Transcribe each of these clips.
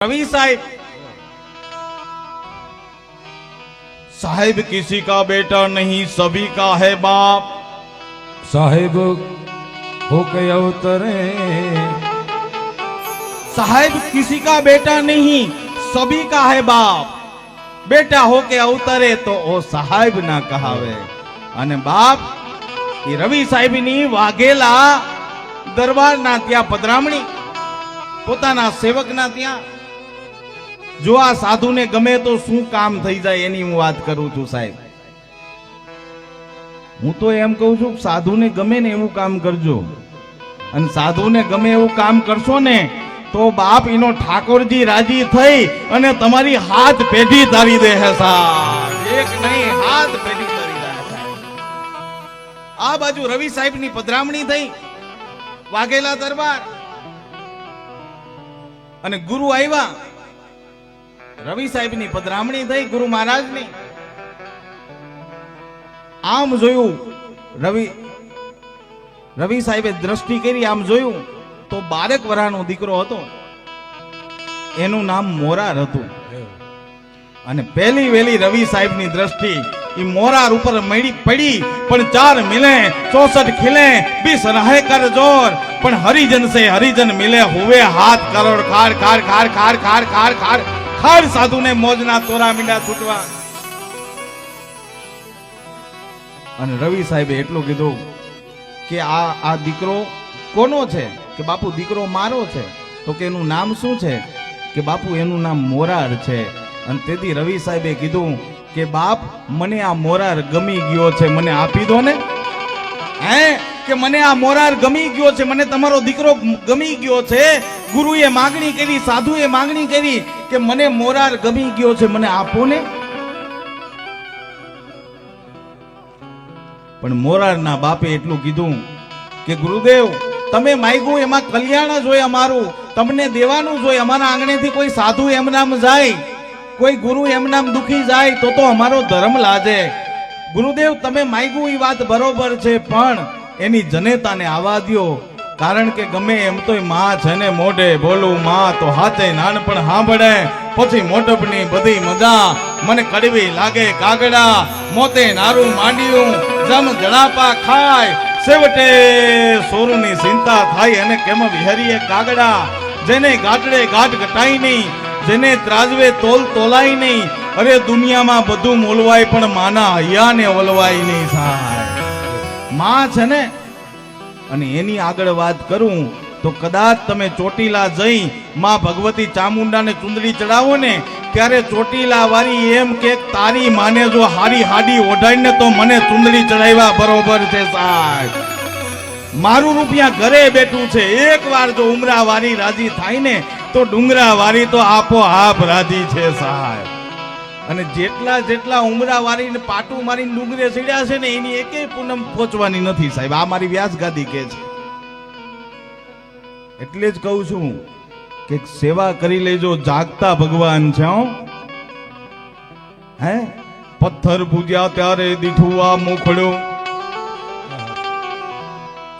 रवि साहब साहेब किसी का बेटा नहीं सभी का है बाप સાહેબ હોકે અવતરે साहेब किसी का बेटा नहीं सभी का है बाप બેટા હો કે અવતરે તો ઓ સાહેબ ના કહાવે અને બાપ એ રવિ સાહેબની વાઘેલા દરબારના ત્યાં પધરામણી પોતાના સેવકના ત્યાં જો આ સાધુને ગમે તો શું કામ થઈ જાય એની હું વાત કરું છું સાહેબ. હું તો એમ કહું છું સાધુ સાધુને ગમે ને એવું કામ કરજો. અને સાધુને ગમે એવું કામ કરશો ને, તો બાપ એનો ઠાકોરજી રાજી થઈ અને તમારી હાથ પેઢી તારી દે હે સાહેબ. એક નહીં, હાથ પેઢી તારી આ બાજુ રવિ સાહેબની પધરામણી થઈ, વાઘેલા દરબાર. અને ગુરુ આવ્યા રવિ સાહેબની પધરામણી થઈ, ગુરુ મહારાજની. આમ જોયું, રવિ રવિ સાહેબે દ્રષ્ટિ કરી, આમ જોયું, તો બારેક વરાનો દીકરો હતો. એનું નામ મોરાર હતું. અને પહેલી વેલી રવિ સાહેબની દ્રષ્ટિ એ મોરાર ઉપર મળી પડી, પણ ચાર મિલે, ચોસઠ ખીલે, બીસ રહે કર જોર. પણ હરિજન સે હરિજન મિલે, હુવે હાથ કરોડ ખાર ખાર ખાર ખાર ખાર ખાર ખાર. ખાર સાધુને મોજના તોરા મીંડા છૂટવા અને રવિ સાહેબે એટલું કીધું કે આ આ દીકરો કોનો છે? કે બાપુ દીકરો મારો છે? તો કે એનું નામ શું છે? કે બાપુ એનું નામ મોરાર છે. અને તેથી રવિ સાહેબે કીધું કે બાપ, મને આ મોરાર ગમી ગયો છે, મને આપી દો ને. હે? કે મને આ મોરાર ગમી ગયો છે, મને તમારો દીકરો ગમી ગયો છે. ગુરુએ માગણી કરી, સાધુએ માગણી કરી કે મને મોરાર ગમી ગયો છે, મને આપો ને. પણ મોરારના બાપે એટલું કીધું કે, ગુરુદેવ, તમે માગ્યું એમાં કલ્યાણ જ હોય અમારું. તમને દેવાનું જ હોય. અમારા આંગણેથી કોઈ સાધુ એમ નામ જાય, કોઈ ગુરુ એમ નામ દુખી જાય, તો તો અમારો ધર્મ લાજે. ગુરુદેવ, તમે માગ્યું એ વાત બરોબર છે, પણ એની જનેતાને આવા દ્યો. કારણ કે ગમે એમ તોયમાં છે ને મોઢે બોલું, માં, તો હાથે નાનપણ સાંભળે. પછી મોટપની બધી મજા. મને કડવી લાગે કાગડા મોતે નારું માંડ્યું. જમ જડાપા ખાય. છેવટે સોરુની ચિંતા થાય અને કેમ વિહરીએ કાગડા જેને ગાટડે ગાટ ઘટાય નહીં. જેને ત્રાજવે તોલ તોલાય નહીં. અરે દુનિયામાં બધું મોલવાય પણ માના હૈયાને ઓલવાય નહીં સાહેબ. માં છે ને, અને એની આગળ વાત કરું, તો કદાચ તમે ચોટીલા જઈ માં ભગવતી ચામુંડાને ચુંદડી ચડાવો ને, ત્યારે ચોટીલા વાળી એમ કે, તારી માને જો હારી હાડી ઓઢાઈને તો મને ચુંદડી ચડાવ્યા બરોબર છે સાહેબ. મારું રૂપિયા ઘરે બેઠું છે. એક વાર જો ઉમરા વાળી રાજી થાય ને, તો ડુંગરા વાળી તો આપો આપ રાજી છે સાહેબ. અને જેટલા જેટલા ઉમરા વારીને પાટું મારીને ડુંગરે સીડ્યા છે ને, એની એક પૂનમ પહોંચવાની નથી સાહેબ. આ મારી વ્યાસ ગાદી કે છે. એટલે જ કહું છું કે સેવા કરી લેજો, જાગતા ભગવાન છે હે. પથ્થર પૂજ્યા ત્યારે દીઠું આ મુખડું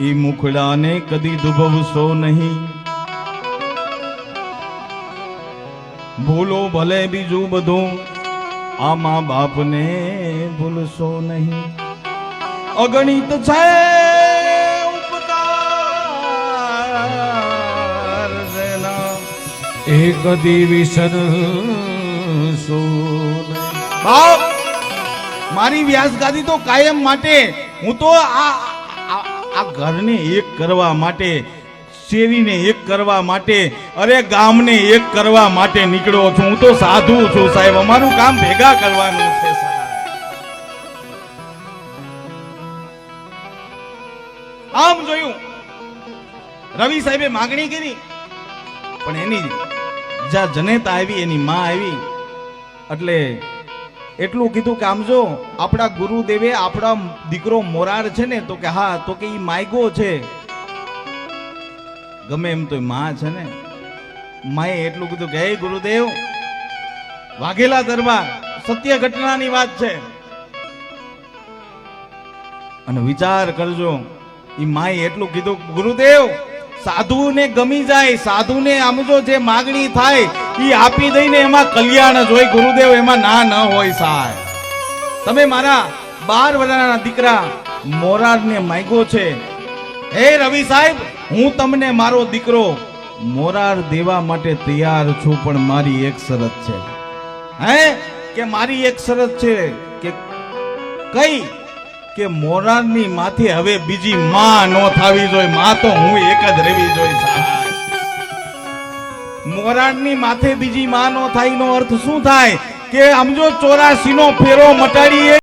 એ મુખડાને કદી દુભવશો નહીં. ભૂલો ભલે બીજું બધું. આ મા બાપને ભૂલશો નહીં. અગણિત છે. એક દિવિશન બાપ, મારી વ્યાસગાદી તો કાયમ માટે. હું તો આ- આ ઘરને એક કરવા માટે શેરીને એક કરવા માટે, અરે ગામને એક કરવા માટે નીકળ્યો છું. હું તો સાધુ છું સાહેબ. અમારું કામ ભેગા કરવાનું છે આમ જોયું. રવિ સાહેબે માગણી કરી, પણ એની જ્યાં જનેતા આવી, એની માં આવી. એટલે એટલું કીધું કે, આમ જો, આપણા ગુરુદેવે આપણા દીકરો મોરાર છે ને, તો કે હા, તો કે એ માયગો છે. ગમે એમ તો માં છે ને, માએ એટલું કીધું કે ગુરુદેવ, વાઘેલા દરબાર સત્ય ઘટનાની વાત છે. અને વિચાર કરજો એ માએ એટલું કીધું ગુરુદેવ, સાધુને ગમી જાય, સાધુને આમ જો જે માગણી થાય એ આપી દઈને એમાં કલ્યાણ જ હોય, ગુરુદેવ, એમાં ના ન હોય સાહેબ. તમે મારા બાર વર્ષના દીકરા મોરારને માગ્યો છે હે રવિ સાહેબ, હું તમને મારો દીકરો મોરાર દેવા માટે તૈયાર છું, પણ મારી એક શરત છે. હે? કે મારી એક શરત છે કે કઈ? કે મોરારની માથે હવે બીજી માં નો થાવી જોઈએ, માં તો હું એક જ રહેવી જોઈએ મોરારની માથે બીજી માં નો થાય નો અર્થ શું થાય? કે સમજો ચોરાસી નો ફેરો મટાડીએ